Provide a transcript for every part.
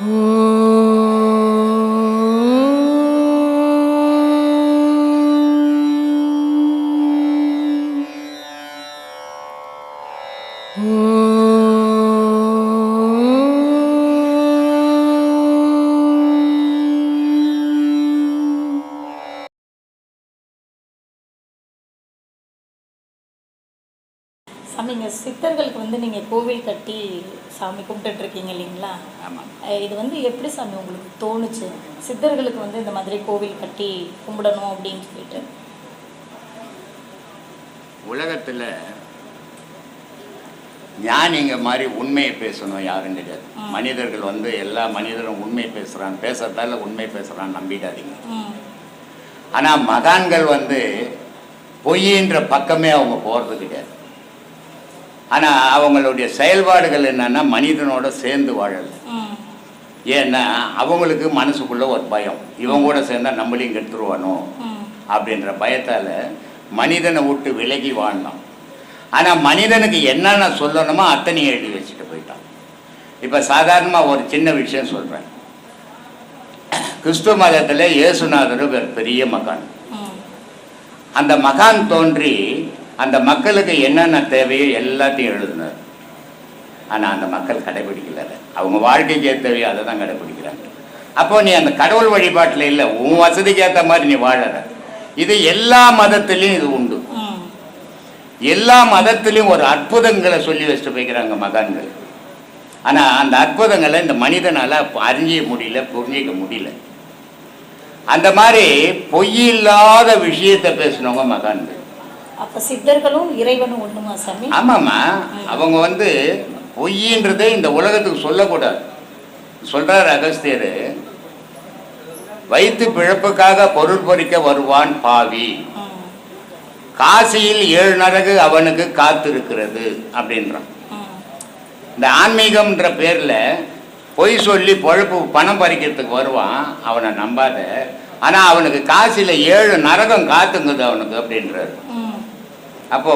சாமி இங்கே சித்தர்களுக்கு வந்து நீங்கள் கோவில் கட்டி சாமி கும்பிட்டுட்டு இருக்கீங்க இல்லைங்களா ஆமாம் இது வந்து எப்படி சாமி உங்களுக்கு தோணுச்சு? சித்தர்களுக்கு வந்து இந்த மாதிரி கோவில் கட்டி கும்பிடணும் அப்படின்னு சொல்லிட்டு. உலகத்தில் ஞானிங்க மாதிரி உண்மையை பேசணும் யாரும் கிடையாது. மனிதர்கள் வந்து எல்லா மனிதரும் உண்மை பேசுகிறான் பேசுறதால உண்மை பேசுகிறான் நம்பிடாதீங்க. ஆனால் மகான்கள் வந்து பொய்யின்ற பக்கமே அவங்க போகிறது கிடையாது. ஆனால் அவங்களுடைய செயல்பாடுகள் என்னன்னா மனிதனோட சேர்ந்து வாழலை ஏன்னா அவங்களுக்கு மனசுக்குள்ள ஒரு பயம். இவங்க கூட சேர்ந்தா நம்மளையும் கெடுத்துருவானோ? அப்படின்ற பயத்தால் மனிதனை விட்டு விலகி வாழ்ந்தான் ஆனால் மனிதனுக்கு என்னென்ன சொல்லணுமோ அத்தனையும் எழுதி வச்சுட்டு போயிட்டான். இப்போ சாதாரணமாக ஒரு சின்ன விஷயம் சொல்கிறேன் கிறிஸ்துவ மதத்தில் இயேசுநாதர் ஒரு பெரிய மகான். அந்த மகான் தோன்றி அந்த மக்களுக்கு என்னென்ன தேவையோ எல்லாத்தையும் எழுதினார். ஆனால் அந்த மக்கள் கடைபிடிக்கல அவங்க வாழ்க்கைக்கு ஏற்றவையோ அதை தான் கடைபிடிக்கிறாங்க. அப்போ நீ அந்த கடவுள் வழிபாட்டில் இல்லை உன் வசதிக்கு ஏற்ற மாதிரி நீ வாழற. இது எல்லா மதத்திலையும் இது உண்டு. எல்லா மதத்திலையும் ஒரு அற்புதங்களை சொல்லி வச்சுட்டு போய்க்கிறாங்க மகான்கள். ஆனால் அந்த அற்புதங்களை இந்த மனிதனால் அறிஞ்சிக்க முடியல புரிஞ்சிக்க முடியல. அந்த மாதிரி பொய்யில்லாத விஷயத்தை பேசினவங்க மகான்கள். அப்போ சித்தர்களும் இறைவனும் ஒண்ணுமா சாமி? ஆமாம்மா. அவங்க வந்து பொய்யின்றதே இந்த உலகத்துக்கு சொல்லக்கூடாது. சொல்றார் அகஸ்தியர் வைத்து பிழப்புக்காக பொருள் பொறிக்க வருவான் பாவி. காசியில் ஏழு நரகு அவனுக்கு காத்திருக்கிறது அப்படின்றான். இந்த ஆன்மீகம்ன்ற பேர்ல பொய் சொல்லி பொழப்பு பணம் பறிக்கிறதுக்கு வருவான் அவனை நம்பாத. ஆனா அவனுக்கு காசில ஏழு நரகம் காத்துங்குது அவனுக்கு அப்படின்றாரு. ம் அப்போ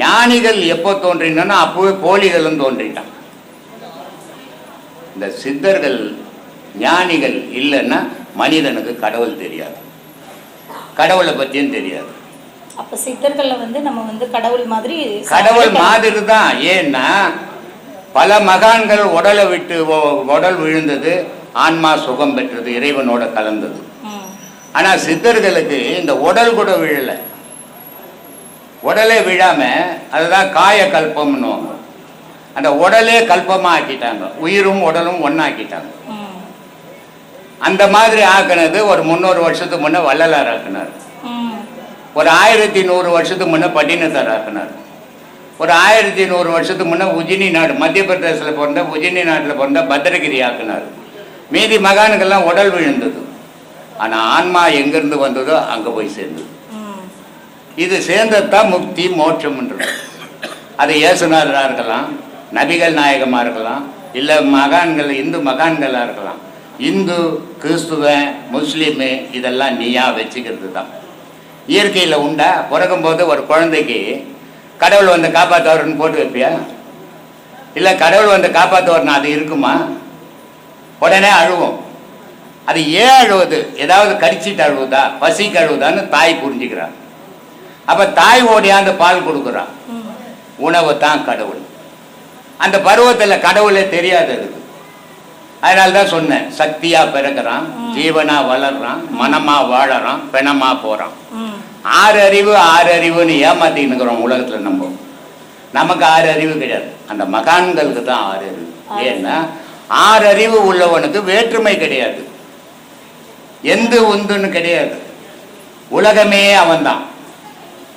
ஞானிகள் எப்போ தோன்றினா அப்போவே கோழிகளும் தோன்றிட்டான். இந்த சித்தர்கள் ஞானிகள் இல்லைன்னா மனிதனுக்கு கடவுள் தெரியாது. கடவுளை பற்றியும் தெரியாது. அப்போ சித்தர்களை வந்து நம்ம வந்து கடவுள் மாதிரி கடவுள் மாதிரி தான் ஏன்னா பல மகான்கள் உடலை விட்டு உடல் விழுந்தது ஆன்மா சுகம் பெற்றது இறைவனோட கலந்தது. ஆனால் சித்தர்களுக்கு இந்த உடல் கூட விழலை. உடலே விழாம அதுதான் காய கல்பம்னுவாங்க அந்த உடலே கல்பமாக ஆக்கிட்டாங்க. உயிரும் உடலும் ஒன்றாக்கிட்டாங்க அந்த மாதிரி ஆக்குனது ஒரு முந்நூறு வருஷத்துக்கு முன்னே வள்ளலார் ஆக்குனார். ஒரு ஆயிரத்தி நூறு வருஷத்துக்கு முன்னே பட்டினத்தார் ஆக்குனார். ஒரு ஆயிரத்தி நூறு வருஷத்துக்கு முன்னே உஜினி நாடு மத்திய பிரதேசத்தில் பிறந்த உஜினி நாட்டில் பிறந்த பத்திரகிரி ஆக்குனார். மீதி மகானுக்கெல்லாம் உடல் விழுந்தது. ஆனால் ஆன்மா எங்கேருந்து வந்ததோ அங்கே போய் சேர்ந்தது. இது சேர்ந்தது தான் முக்தி மோட்சம்ன்றது அது இயேசுநாதராக இருக்கலாம் நபிகள் நாயகமாக இருக்கலாம் இல்லை மகான்கள் இந்து மகான்களாக இருக்கலாம். இந்து கிறிஸ்துவ முஸ்லீமு இதெல்லாம் நீயா வச்சுக்கிறது தான் இயற்கையில் உண்டா? பிறக்கும்போது ஒரு குழந்தைக்கு கடவுள் வந்து காப்பாற்றவர்னு போட்டு வைப்பியா? இல்லை கடவுள் வந்து காப்பாற்றுவார்னா அது இருக்குமா? உடனே அழுவோம். அது ஏன் அழுவுது? ஏதாவது கடிச்சிட்டு அழுவுதா? பசிக்கு அழுவுதான்னு தாய் புரிஞ்சுக்கிறான் அப்போ தாய் ஓடியாந்து பால் கொடுக்குறான். உணவு தான் கடவுள். அந்த பருவத்தில் கடவுளே தெரியாது அதுக்கு. அதனால தான் சொன்னேன் சக்தியா பிறக்கிறான் ஜீவனா வளர்றான் மனமா வாழறான் பிணமா போறான். ஆறு அறிவு ஆறு அறிவுன்னு ஏமாத்தின்னு இருக்கிறோம் உலகத்துல நம்ம. நமக்கு ஆறு அறிவு கிடையாது. அந்த மகான்களுக்கு தான் ஆறு அறிவு ஏன்னா ஆறு அறிவு உள்ளவனுக்கு வேற்றுமை கிடையாது. எந்த உந்துன்னு கிடையாது. உலகமே அவன்தான்.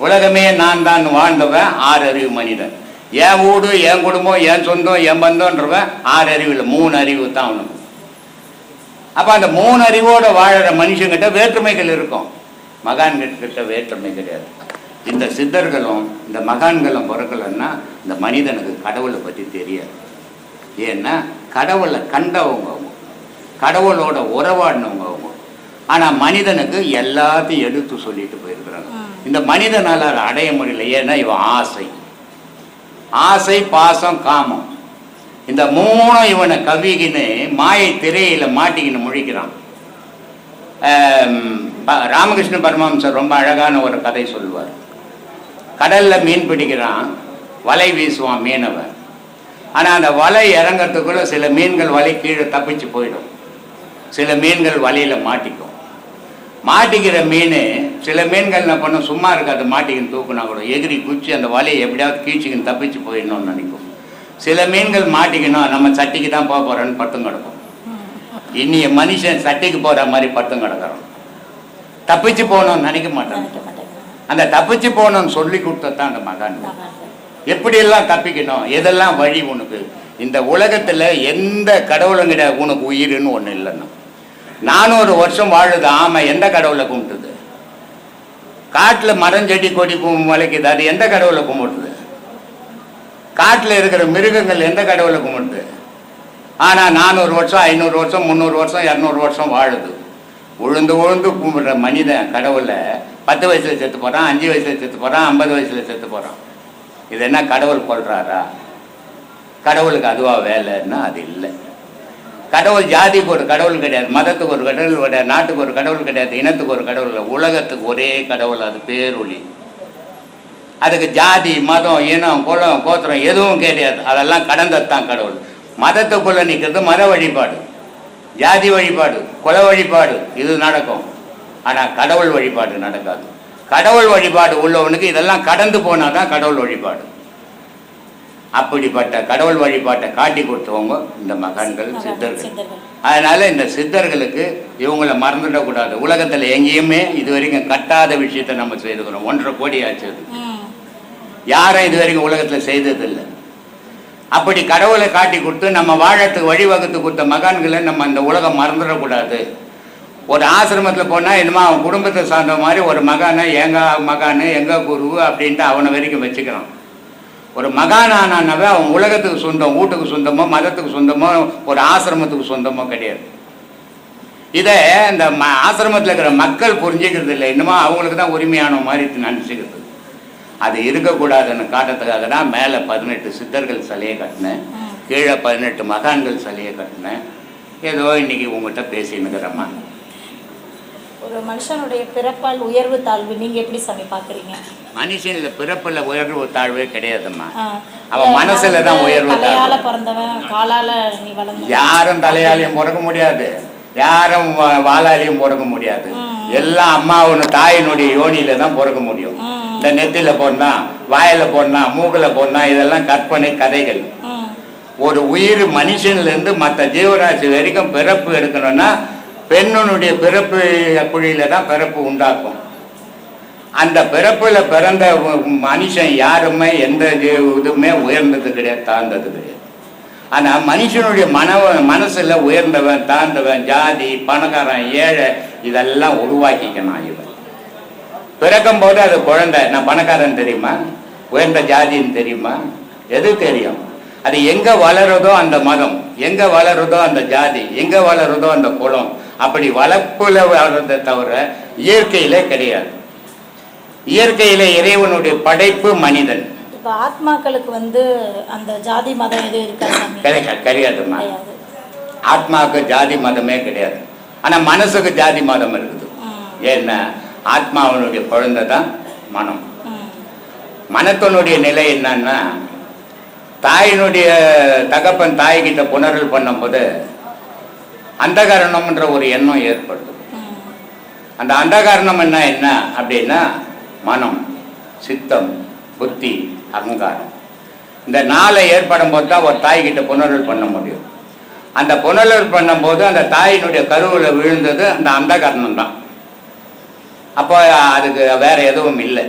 உலகமே நான் தான் வாழ்ந்தவன் ஆறு அறிவு மனிதன். என் வீடு என் குடும்பம் என் சொந்தம் என் பந்தம்ன்றவன் ஆறு அறிவு இல்லை மூணு அறிவு தான் அவனுக்கு. அப்போ அந்த மூணு அறிவோட வாழற மனுஷங்கிட்ட வேற்றுமைகள் இருக்கும். மகான்கிட்ட கிட்ட வேற்றுமை கிடையாது. இந்த சித்தர்களும் இந்த மகான்களும் பிறக்கலன்னா இந்த மனிதனுக்கு கடவுளை பற்றி தெரியாது. ஏன்னா கடவுளை கண்டவங்க அவங்க. கடவுளோட உறவாடினவங்க அவங்க. ஆனால் மனிதனுக்கு எல்லாத்தையும் எடுத்து சொல்லிட்டு போயிருக்கிறாங்க. இந்த மனிதனால் அடைய முடியல. ஏன்னா இவன் ஆசை. ஆசை பாசம் காமம். இந்த மூணும் இவனை கவிகின்னு மாயை திரையில மாட்டிக்கின்னு முழிக்கிறான். ப- ராமகிருஷ்ண பரமஹம்சர் ரொம்ப அழகான ஒரு கதை சொல்லுவார். கடல்ல மீன் பிடிக்கிறான். வலை வீசுவான் மீனவன் ஆனால் அந்த வலை இறங்கறதுக்குள்ள சில மீன்கள் வலை கீழே தப்பிச்சு போயிடும். சில மீன்கள் வலையில மாட்டிக்கும். மாட்டிக்கிற மீன் சில மீன்கள் என்ன பண்ணும் சும்மா இருக்காது மாட்டிக்கின்னு தூக்குனா கூட எகிரி குச்சி அந்த வலையை எப்படியாவது கீழ்ச்சிக்கின்னு தப்பிச்சு போயிடணும்னு நினைக்கும். சில மீன்கள் மாட்டிக்கணும் நம்ம சட்டிக்கு தான் போக போறோன்னு பட்டும் கிடக்கும். இன்னிய மனுஷன் சட்டைக்கு போற மாதிரி பட்டும் கிடக்குறோம் தப்பிச்சு போகணும்னு நினைக்க மாட்டான். அந்த தப்பிச்சு போகணும்னு சொல்லி கொடுத்ததான் அந்த மகான். எப்படியெல்லாம் தப்பிக்கணும்? எதெல்லாம் வழி உனக்கு? இந்த உலகத்துல எந்த கடவுளும் கிடையாது உனக்கு உயிர்னு ஒண்ணு இல்லைன்னா நானூறு வருஷம் வாழுது ஆமை எந்த கடவுளை கும்பிட்டுது? காட்டில் மரம் செடி கொடி முளைக்குது அது எந்த கடவுளை கும்பிடுது காட்டில் இருக்கிற மிருகங்கள் எந்த கடவுளை கும்பிடுது ஆனால் நானூறு வருஷம் ஐநூறு வருஷம் முந்நூறு வருஷம் இரநூறு வருஷம் வாழுது. உழுந்து உழுந்து கும்பிடுற மனிதன் கடவுளை பத்து வயசில் செத்து போகிறான் அஞ்சு வயசில் செத்து போகிறான் ஐம்பது வயசில் செத்து போகிறான் இது என்ன கடவுள் கொள்றாரா கடவுளுக்கு அதுவாக வேலைன்னா அது இல்லை. கடவுள் ஜாதிக்கு ஒரு கடவுள் கிடையாது மதத்துக்கு ஒரு கடவுள் கிடையாது நாட்டுக்கு ஒரு கடவுள் கிடையாது இனத்துக்கு ஒரு கடவுள் இல்லை. உலகத்துக்கு ஒரே கடவுள் அது பேரொளி. அதுக்கு ஜாதி மதம் இனம் குலம் கோத்திரம் எதுவும் கிடையாது. அதெல்லாம் கடந்ததான் கடவுள். மதத்துக்குள்ளே நிற்கிறது மத வழிபாடு. ஜாதி வழிபாடு குல வழிபாடு இது நடக்கும். ஆனால் கடவுள் வழிபாடு நடக்காது. கடவுள் வழிபாடு உள்ளவனுக்கு இதெல்லாம் கடந்து போனால் தான் கடவுள் வழிபாடு. அப்படிப்பட்ட கடவுள் வழிபாட்டை காட்டி கொடுத்தவங்க இந்த மகான்கள் சித்தர்கள். அதனால இந்த சித்தர்களுக்கு இவங்கள மறந்துடக்கூடாது. உலகத்துல எங்கேயுமே இது வரைக்கும் கட்டாத விஷயத்தை நம்ம செய்துக்கிறோம். ஒன்றரை கோடி ஆச்சு. யாரும் இது வரைக்கும் உலகத்துல செய்ததில்லை. அப்படி கடவுளை காட்டி கொடுத்து நம்ம வாழறதுக்கு வழிவகுத்து கொடுத்த மகான்களை நம்ம இந்த உலகம் மறந்துடக்கூடாது. ஒரு ஆசிரமத்தில் போனால் என்னமோ அவன் குடும்பத்தை சார்ந்த மாதிரி ஒரு மகானை எங்க மகானு எங்க குரு அப்படின்ட்டு அவனை வரைக்கும் வச்சுக்கிறான். ஒரு மகானானவன் அவன் உலகத்துக்கு சொந்தம் வீட்டுக்கு சொந்தமோ மதத்துக்கு சொந்தமோ ஒரு ஆசிரமத்துக்கு சொந்தமோ கிடையாது. இதை இந்த ம ஆசிரமத்தில் இருக்கிற மக்கள் புரிஞ்சுக்கிறது இல்லை. இன்னமும் அவங்களுக்கு தான் உரிமையான மாதிரி நினச்சிக்கிறது. அது இருக்கக்கூடாதுன்னு காட்டத்துக்காக தான் மேலே பதினெட்டு சித்தர்கள் சிலையை கட்டினேன். கீழே பதினெட்டு மகான்கள் சிலையை கட்டினேன். ஏதோ இன்னைக்கு உங்ககிட்ட பேசினுக்கிறேம்மா ஒரு மனுஷனுடைய பிறப்பால் உயர்வு தாழ்வு நீங்க எப்படி சாமி பாக்குறீங்க மனுஷன் பிறப்புல உயர்வு தாழ்வே கிடையாதும்மா. அவன் மனசுல தான் உயர்வு தலையால. பிறந்தவன் காலால நீ வளர்ந்த யாரும் தலையாலையும் பிறக்க முடியாது யாரும் வா- வாளாலையும் பிறக்க முடியாது. எல்லாம் அம்மாவின் தாயினுடைய யோனியில தான் பிறக்க முடியும். இந்த நெத்தில போனா வாயில போனா மூக்குல போனா இதெல்லாம் கற்பனை கதைகள். ஒரு உயிர் மனுஷன்ல இருந்து மற்ற ஜீவராசி வரைக்கும் பிறப்பு எடுக்கணும்னா பெண்ணுடைய பிறப்பு குழியில தான் பிறப்பு உண்டாக்கும். அந்த பிறப்புல பிறந்த மனுஷன் யாருமே எந்த இதுவுமே உயர்ந்தது கிடையாது தாழ்ந்தது கிடையாது. ஆனா மனுஷனுடைய மனவ மனசுல உயர்ந்தவன் தாழ்ந்தவன் ஜாதி பணக்காரன் ஏழை இதெல்லாம் உருவாக்கிக்கணும் இவன். பிறக்கும் போது அது குழந்தை. நான் பணக்காரன் தெரியுமா? உயர்ந்த ஜாதின்னு தெரியுமா? எது தெரியும்? அது எங்க வளருதோ அந்த மதம். எங்க வளருதோ அந்த ஜாதி. எங்க வளருதோ அந்த குளம் அப்படி வளர்ப்புல வளர்றதை தவிர இயற்கையிலே கிடையாது. இயற்கையில இறைவனுடைய படைப்பு மனிதன். ஆத்மாக்களுக்கு வந்து அந்த ஜாதி மதம் எதுவும் இருக்கா சாமி? கிடையாது கிடையாதும்மா. கிடையாது. ஆத்மாவுக்கு ஜாதி மதமே கிடையாது. ஆனா மனசுக்கு ஜாதி மதம் இருக்குது. ஏன்னா ஆத்மாவனுடைய குழந்தை தான் மனம். மனத்தினுடைய நிலை என்னன்னா தாயினுடைய தகப்பன் தாய்கிட்ட புணரல் பண்ணும்போது அந்தகரணம்ன்ற ஒரு எண்ணம் ஏற்படுது. அந்த அந்தகரணம் என்ன என்ன அப்படின்னா மனம் சித்தம் புத்தி அகங்காரம். இந்த நாளை ஏற்படும் போது தான் ஒரு தாய்கிட்ட புனரல் பண்ண முடியும். அந்த புனரல் பண்ணும்போது அந்த தாயினுடைய கருவில் விழுந்தது அந்த அந்தகரணம் தான். அப்போ அதுக்கு வேற எதுவும் இல்லை.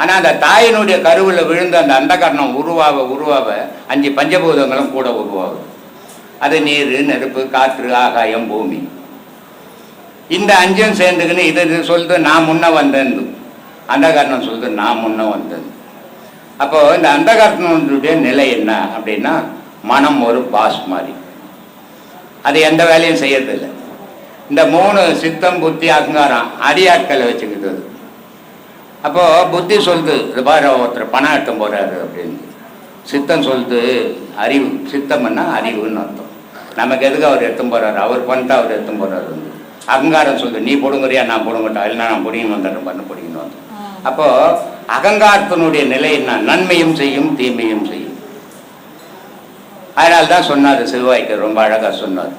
ஆனால் அந்த தாயினுடைய கருவில் விழுந்த அந்த அந்தகரணம் உருவாக உருவாக அஞ்சு பஞ்சபூதங்களும் கூட உருவாகுது. அது நீர் நெருப்பு காற்று ஆகாயம் பூமி. இந்த அஞ்சும் சேர்ந்துக்கின்னு இது இது சொல்லுது நான் முன்ன வந்தேன் அந்தகரணம் சொல்லுது நான் முன்ன வந்தேன் அப்போ இந்த அந்தகரணனுடைய நிலை என்ன அப்படின்னா மனம் ஒரு பாஸ் மாதிரி. அது எந்த வேலையும் செய்யறதில்லை. இந்த மூணு சித்தம் புத்தி அகங்காரம் அடியாட்களை வச்சுக்கிட்டு அப்போ புத்தி சொல்லுது இது பாரு ஒருத்தர் பணம் எடுத்து போறாரு அப்படின்னு. சித்தம் சொல்லுது அறிவு சித்தம்னா அறிவுன்னு அர்த்தம். நமக்கு எதுக்கு அவர் எடுத்துன்னு போறாரு? அவர் பண்ணிட்டு அவர் எடுத்துன்னு போறாரு வந்து. அகங்காரம் சொல்லுது. நீ போடுங்கறியா? நான் போடுங்கட்டா இல்லை நான் பிடிங்கன்னு வந்துடுறேன் பண்ண பிடிங்கன்னு வந்து. ம். அப்போ அகங்காரத்தினுடைய நிலை என்ன? நன்மையும் செய்யும் தீமையும் செய்யும். அதனால தான் சொன்னார் சிவாய்க்கு ரொம்ப அழகா சொன்னார்.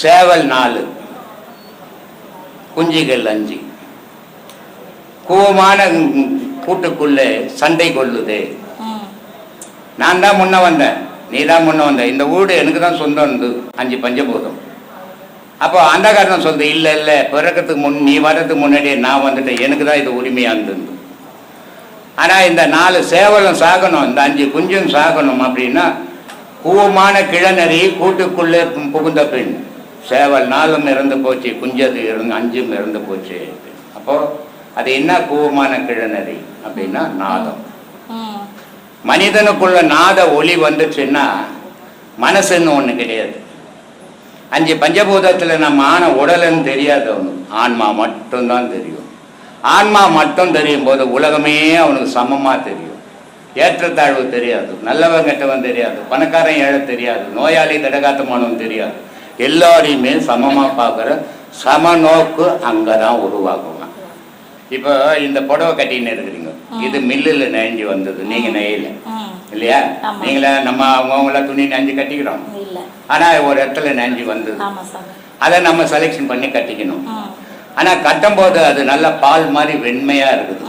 சேவல் நாலு குஞ்சுகள் அஞ்சு. கூவமான கூட்டுக்குள்ளே சண்டை கொள்ளுதே. நான் தான் முன்ன வந்தேன். நீ தான் முன்ன வந்த. இந்த வீடு எனக்கு தான் சொந்தம் இருந்து அஞ்சு பஞ்சபூதம். அப்போ அந்த காரணம் சொல்லுது இல்லை இல்லை பிறக்கிறதுக்கு முன் நீ வர்றதுக்கு முன்னாடியே நான் வந்துட்டேன். எனக்கு தான் இது உரிமையாக இருந்தது ஆனால் இந்த நாலு சேவலும் சாகணும் இந்த அஞ்சு குஞ்சும் சாகணும் அப்படின்னா கூவமான கிழநறி கூட்டுக்குள்ளே புகுந்த பெண் சேவல் நாலும் இறந்து போச்சு குஞ்சது இறந்து அஞ்சும் இறந்து போச்சு. அப்போ அது என்ன கூவமான கிழநறி அப்படின்னா நாதம். மனிதனுக்குள்ள நாத ஒளி வந்துச்சுன்னா மனசுன்னு ஒன்று கிடையாது. அஞ்சு பஞ்சபூதத்தில் நம்ம ஆன உடலுன்னு தெரியாது அவனுக்கு ஆன்மா மட்டும்தான் தெரியும். ஆன்மா மட்டும் தெரியும் போது உலகமே அவனுக்கு சமமாக தெரியும். ஏற்றத்தாழ்வு தெரியாது. நல்லவன் கெட்டவன் தெரியாது. பணக்காரன் ஏழை தெரியாது. நோயாளி திடகாத்தமானவன் தெரியாது. எல்லாரையுமே சமமாக பார்க்குற சமநோக்கு அங்கே தான் உருவாகும். இப்போ இந்த புடவை கட்டின்னு இருக்கிறீங்க. இது மில்லில் நெஞ்சு வந்தது. நீங்கள் நெய்யல. இல்லையா. நீங்களே நம்ம அவங்கவுங்கள துணி நெஞ்சு கட்டிக்கிறோம். ஆனால் ஒரு இடத்துல நெஞ்சு வந்தது. அதை நம்ம செலெக்ஷன் பண்ணி கட்டிக்கணும். ஆனால் கட்டும்போது அது நல்ல பால் மாதிரி வெண்மையாக இருக்குது.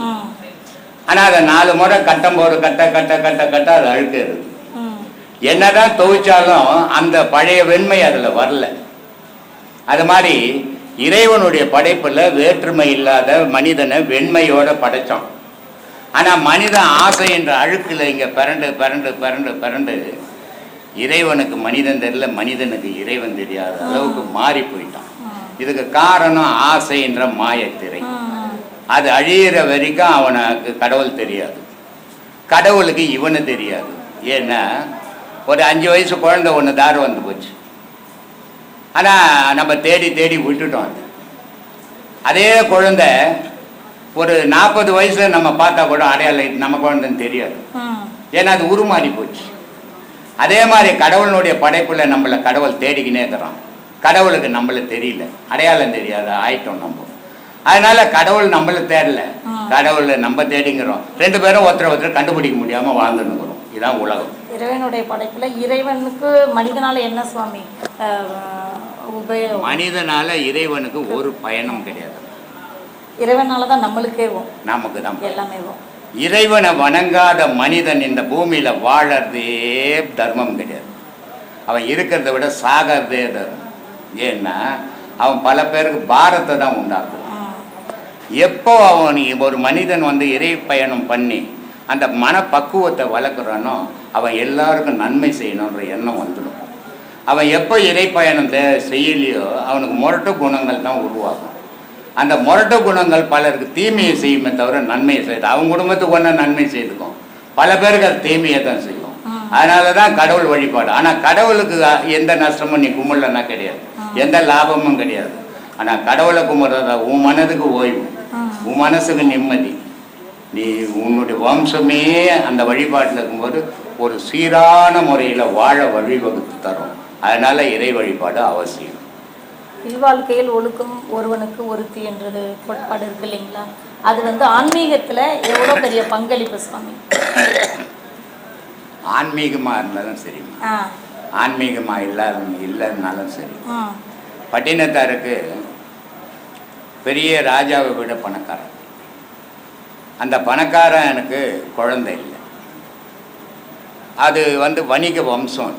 ஆனால் அதை நாலு முறை கட்டும்போது கட்ட கட்ட கட்ட கட்ட அது அழுக்கு இருக்குது. ம். என்னதான் துவைச்சாலும் அந்த பழைய வெண்மை அதில் வரல. அது மாதிரி இறைவனுடைய படைப்பில் வேற்றுமை இல்லாத மனிதனை வெண்மையோட படைச்சான். ஆனால் மனிதன் ஆசை என்ற அழுக்கில் இங்கே பிறண்டு பிறண்டு பிறண்டு பிறண்டு இறைவனுக்கு மனிதன் தெரியல மனிதனுக்கு இறைவன் தெரியாத அளவுக்கு மாறி போயிட்டான். இதுக்கு காரணம் ஆசை என்ற மாயத்திரை. அது அழியிற வரைக்கும் அவனுக்கு கடவுள் தெரியாது. கடவுளுக்கு இவனு தெரியாது. ஏன்னா ஒரு அஞ்சு வயசு குழந்தை ஒன்று தாரம் வந்து போச்சு. ஆனால் நம்ம தேடி தேடி விட்டுட்டோம். அது அதே குழந்தை ஒரு நாற்பது வயசுல நம்ம பார்த்தா கூட அடையாளம் நம்ம குழந்தைன்னு தெரியாது. ஏன்னா அது உருமாறி போச்சு. அதே மாதிரி கடவுளுடைய படைப்புல நம்மளை கடவுள் தேடிக்கினே இருக்கிறான். கடவுளுக்கு நம்மள தெரியல. அடையாளம் தெரியாது ஆயிட்டோம் நம்ம. அதனால கடவுள் நம்மள தேடல. கடவுளை நம்ம தேடிங்கிறோம். ரெண்டு பேரும் ஒருத்தர் ஒருத்தர் கண்டுபிடிக்க முடியாம வாழ்ந்துன்னுக்குறோம் இதுதான் உலகம் இறைவனுடைய படைப்புல இறைவனுக்கு மனிதனால என்ன சுவாமி உபயோகம் மனிதனால இறைவனுக்கு ஒரு பயணம் கிடையாது இறைவனால தான் நம்மளுக்கே. நமக்கு தான். எல்லாமே. இறைவனை வணங்காத மனிதன் இந்த பூமியில வாழறதே தர்மம் கிடையாது அவன் இருக்கிறத விட சாகிறதே தர்மம் ஏன்னா அவன் பல பேருக்கு பாரத்தை தான் உண்டாக்குவான். எப்போ அவன் ஒரு மனிதன் வந்து இறை பயணம் பண்ணி அந்த மனப்பக்குவத்தை வளர்க்குறானோ அவன் எல்லாருக்கும் நன்மை செய்யணுன்ற எண்ணம் வந்துடும். அவன் எப்போ இறை பயணம் தே- செய்யலையோ அவனுக்கு முரட்டு குணங்கள் தான் உருவாகும். அந்த முரட்டு குணங்கள் பலருக்கு தீமையை செய்யுமே தவிர நன்மையை செய்யுது. அவங்க குடும்பத்துக்கு ஒன்றா நன்மை செய்துக்கும். பல பேருக்கு அது தீமையை தான் செய்யும். அதனால தான் கடவுள் வழிபாடு. ஆனால் கடவுளுக்கு எந்த நஷ்டமும் நீ கும்பிடலன்னா கிடையாது. எந்த லாபமும் கிடையாது. ஆனால் கடவுளை கும்பிட்றதா உன் மனதுக்கு ஓய்வு. உன் மனசுக்கு நிம்மதி. நீ உன்னுடைய வம்சமே அந்த வழிபாட்டில் இருக்கும்போது ஒரு சீரான முறையில் வாழ வழிவகுத்து தரும். அதனால இறை வழிபாடு அவசியம். இல்வாழ்க்கையில் ஒழுக்கம் ஒருவனுக்கு ஒருத்தி என்றது கோட்பாடு இருக்கு இல்லைங்களா? அது வந்து ஆன்மீகத்துல எவ்வளோ பெரிய பங்களிப்பு சுவாமி? ஆன்மீகமாக இருந்தாலும் ஆ. ஆன்மீகமாக இல்லாத இல்லைன்னாலும் சரி. பட்டினத்தாருக்கு பெரிய ராஜாவை விட பணக்காரன். அந்த பணக்காரன் எனக்கு குழந்தை இல்லை. அது வந்து வணிக வம்சம்.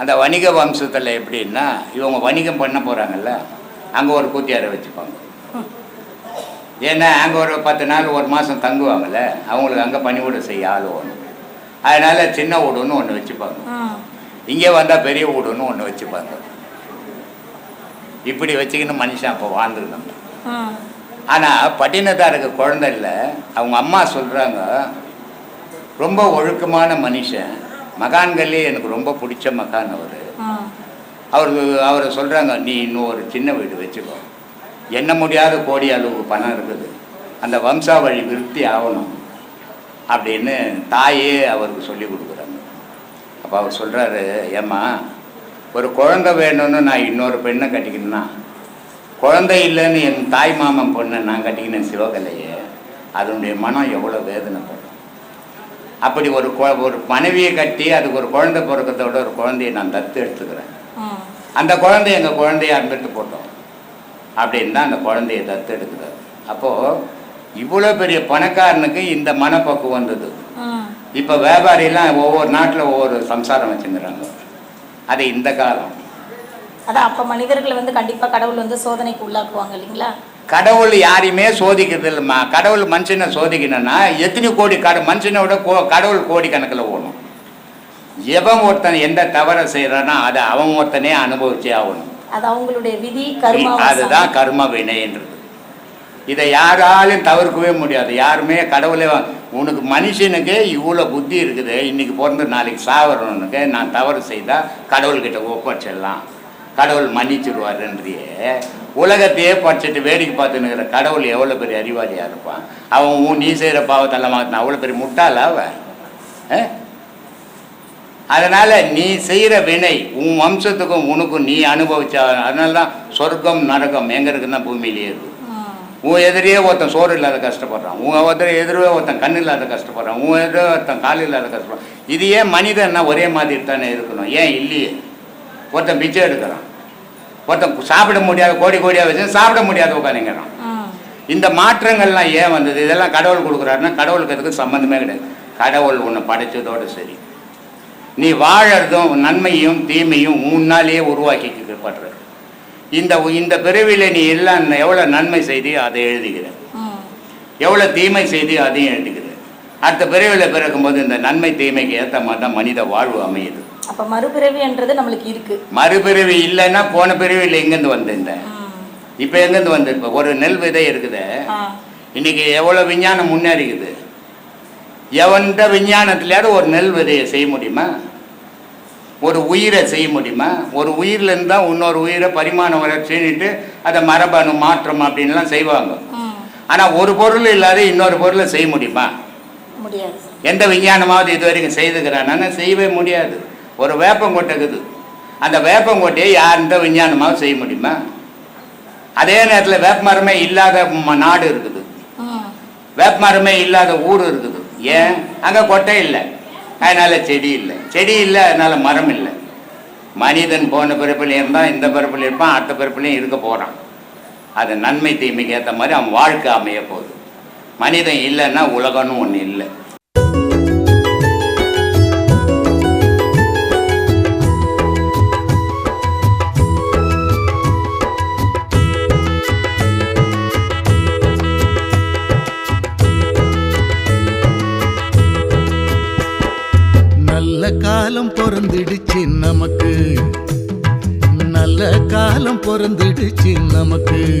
அந்த வணிக வம்சத்தில் எப்படின்னா இவங்க வணிகம் பண்ண போகிறாங்கல்ல அங்கே ஒரு கூத்தியாரை வச்சுப்பாங்க. ஏன்னா அங்கே ஒரு பத்து நாள் ஒரு மாதம் தங்குவாங்கல்ல அவங்களுக்கு அங்கே பணிவிட செய்ய ஆள் ஒன்று அதனால் சின்ன வீடுன்னு ஒன்று வச்சுப்பாங்க. இங்கே வந்தால் பெரிய வீடுன்னு ஒன்று வச்சுப்பாங்க. இப்படி வச்சுக்கின்னு மனுஷன் அப்போ வாழ்ந்துருந்தாங்க ஆனால் பட்டினத்தாருக்கு குழந்தை இல்லை. அவங்க அம்மா சொல்கிறாங்க ரொம்ப ஒழுக்கமான மனுஷன். மகான்களே எனக்கு ரொம்ப பிடிச்ச மகான் அவர். ம் அவருக்கு அவரை சொல்கிறாங்க நீ இன்னும் ஒரு சின்ன வீடு வச்சுக்கோ. எண்ண முடியாத கோடி அளவு பணம் இருக்குது. அந்த வம்சாவழி விருத்தி ஆகணும். அப்படின்னு தாயே அவருக்கு சொல்லி கொடுக்குறாங்க. அப்போ அவர் சொல்கிறாரு ஏம்மா ஒரு குழந்தை வேணும்னு நான் இன்னொரு பெண்ணை கட்டிக்கணும்னா குழந்தை இல்லைன்னு என் தாய் மாமன் பொண்ணை நான் கட்டிக்கினேன் சிவகலையே அதனுடைய மனம் எவ்வளோ வேதனைப்படும். அப்படி ஒரு ஒரு மனைவியை கட்டி அதுக்கு ஒரு குழந்தை பிறக்கிறத விட ஒரு குழந்தையை நான் தத்து எடுத்துக்கிறேன். அந்த குழந்தை எங்கள் குழந்தைய அன்பிட்டு போட்டோம். அப்படின்னு தான் அந்த குழந்தைய தத்து எடுக்கிறார். அப்போது இவ்வளோ பெரிய பணக்காரனுக்கு இந்த மனப்பக்குவம் வந்தது. இப்போ வியாபாரிலாம் ஒவ்வொரு நாட்டில் ஒவ்வொரு சம்சாரம் வச்சுங்கிறாங்க அது இந்த காலம். அதான் அப்ப மனிதர்களை வந்து கண்டிப்பா கடவுள் வந்து சோதனைக்கு உள்ளாக்குவாங்க இல்லைங்களா? கடவுள் யாரையுமே சோதிக்கிறது இல்லைம்மா கடவுள் மனுஷனை சோதிக்கணும்னா எத்தனை கோடி கட மனுஷனை விட கோ கடவுள் கோடி கணக்கில் ஓடும் எவன் ஒருத்தன் எந்த தவறை செய்கிறானோ அதை அவன் ஒருத்தனே அனுபவிச்சே ஆகணும். அது அவங்களுடைய விதி கர்மா அதுதான் கர்ம வினைன்றது. இதை யாராலும் தவிர்க்கவே முடியாது. யாருமே கடவுளே உனக்கு மனுஷனுக்கு இவ்வளோ புத்தி இருக்குது இன்னைக்கு பிறந்து நாளைக்கு சாவரவனுக்கு நான் தவறு செய்தால் கடவுள்கிட்ட ஒப்படைச்சிடலாம். கடவுள் மன்னிச்சிடுவாருன்றியே. உலகத்தையே படிச்சுட்டு வேடிக்கை பார்த்துன்னுக்கிற கடவுள் எவ்வளோ பெரிய அறிவாளியாக இருப்பான்? அவன் உன் நீ செய்கிற பாவத்தெல்லாம் மாற்றின அவ்வளோ பெரிய முட்டாளா அவன்? அதனால நீ செய்கிற வினை உன் வம்சத்துக்கும் உனக்கும் நீ அனுபவிச்ச அதனால தான் சொர்க்கம் நரகம் எங்க இருக்குன்னா பூமியிலேயே இருக்கு. உன் எதிரியே ஒருத்தன் சோறு இல்லாத கஷ்டப்படுறான். உன் ஒருத்தர் எதிரே ஒருத்தன் கண் இல்லாத கஷ்டப்படுறான். உன் எதிரே ஒருத்தன் கால் இல்லாத கஷ்டப்படுறான். இது ஏன் மனிதன்னா ஒரே மாதிரி தானே இருக்கணும்? ஏன் இல்லையே? ஒருத்தன் பிச்சை எடுக்கிறான். ஒருத்தன் சாப்பிட முடியாத கோடி கோடியாக வச்சு சாப்பிட முடியாத உட்காந்துங்கிறான் இந்த மாற்றங்கள்லாம் ஏன் வந்தது? இதெல்லாம் கடவுள் கொடுக்குறாருன்னா கடவுளுக்கு அதுக்கு சம்மந்தமே கிடையாது. கடவுள் உன்னை படைச்சதோடு சரி. நீ வாழறதும் நன்மையும் தீமையும் முன்னாலேயே உருவாக்கிக்கப்படுற இந்த இந்த பிறவியில் நீ எல்லாம் எவ்வளோ நன்மை செய்தியோ அதை எழுதுகிற. எவ்வளோ தீமை செய்தியோ அதையும் எழுதுகிற. அடுத்த பிறவியில் பிறக்கும்போது இந்த நன்மை தீமைக்கு ஏற்ற மாதிரி தான் மனித வாழ்வு அமையுது. அப்ப மறுபிறவின்றது நம்மளுக்கு இருக்கு. மறுபிறவி இல்லைன்னா போன பிறவியில் எங்கேருந்து வந்திருந்தேன் இப்போ எங்கேருந்து வந்து? இப்போ ஒரு நெல் விதை இருக்குதே. இன்னைக்கு எவ்வளோ விஞ்ஞானம் முன்னேறிக்குது எவன்கிட்ட விஞ்ஞானத்துலையாவது ஒரு நெல் விதையை செய்ய முடியுமா? ஒரு உயிரை செய்ய முடியுமா? ஒரு உயிர்லேருந்து தான் இன்னொரு உயிரை பரிமாண வளர்ச்சின்னுட்டு அதை மரபணு மாற்றம் அப்படின்லாம் செய்வாங்க. ஆனால் ஒரு பொருள் இல்லாத இன்னொரு பொருளை செய்ய முடியுமா? எந்த விஞ்ஞானமாவது இது வரைக்கும் செய்துக்கிறானா செய்யவே முடியாது. ஒரு வேப்பங்கொட்டை இருக்குது அந்த வேப்பங்கொட்டையை யாருந்த விஞ்ஞானமாவது செய்ய முடியுமா? அதே நேரத்தில் வேப்பமரமே இல்லாத நாடு இருக்குது. வேப்பமரமே இல்லாத ஊர் இருக்குது. ஏன்? அங்கே கொட்டை இல்லை. அதனால செடி இல்லை. செடி இல்லை அதனால மரம் இல்லை. மனிதன் போன பிறப்பிலையும் இருந்தால் இந்த பிறப்பிலையும் இருப்பான் அடுத்த பிறப்பிலையும் இருக்க போகிறான் அது நன்மை தீமைக்கு ஏற்ற மாதிரி அவன் வாழ்க்கை அமைய போகுது. மனிதன் இல்லைன்னா உலகம்னு ஒன்று இல்லை. நல்ல காலம் பொறந்துடுச்சு நமக்கு. நல்ல காலம் பொறந்துடுச்சு நமக்கு.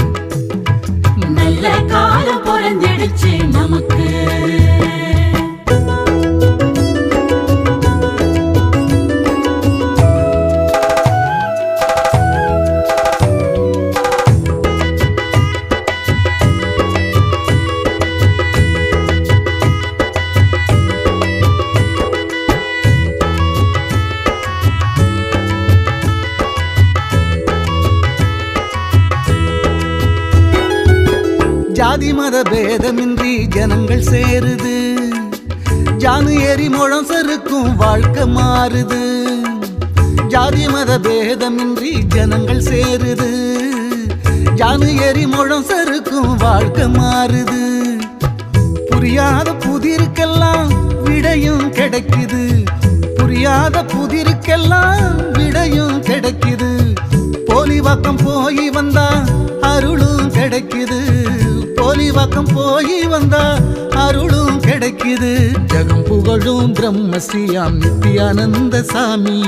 ஜாதி மத பேதமின்றி ஜனங்கள் சேருது. ஜானு எரி முழம் சறுக்கும் வாழ்க்கை மாறுது. புரியாத புதிருக்கெல்லாம் விடையும் கிடைக்குது. புரியாத புதிருக்கெல்லாம் விடையும் கிடைக்குது. போலிவாக்கம் போய் வந்தா அருளும் கிடைக்குது. போலிவாக்கம் போய் வந்தா அருளும் கிடைக்குது. ஜகம் புகழும் பிரம்மஸ்ரீயாம் நித்யானந்த சாமி.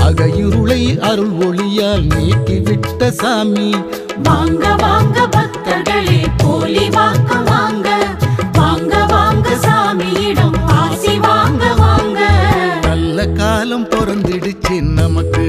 அகையுருளை அருள் ஒளியால் நீக்கி விட்ட சாமி. வாங்க வாங்க பக்தர்களே போலி வாக்க வாங்க. வாங்க வாங்க சாமியிடம் ஆசி வாங்க வாங்க. நல்ல காலம் பிறந்திடுச்சு நமக்கு.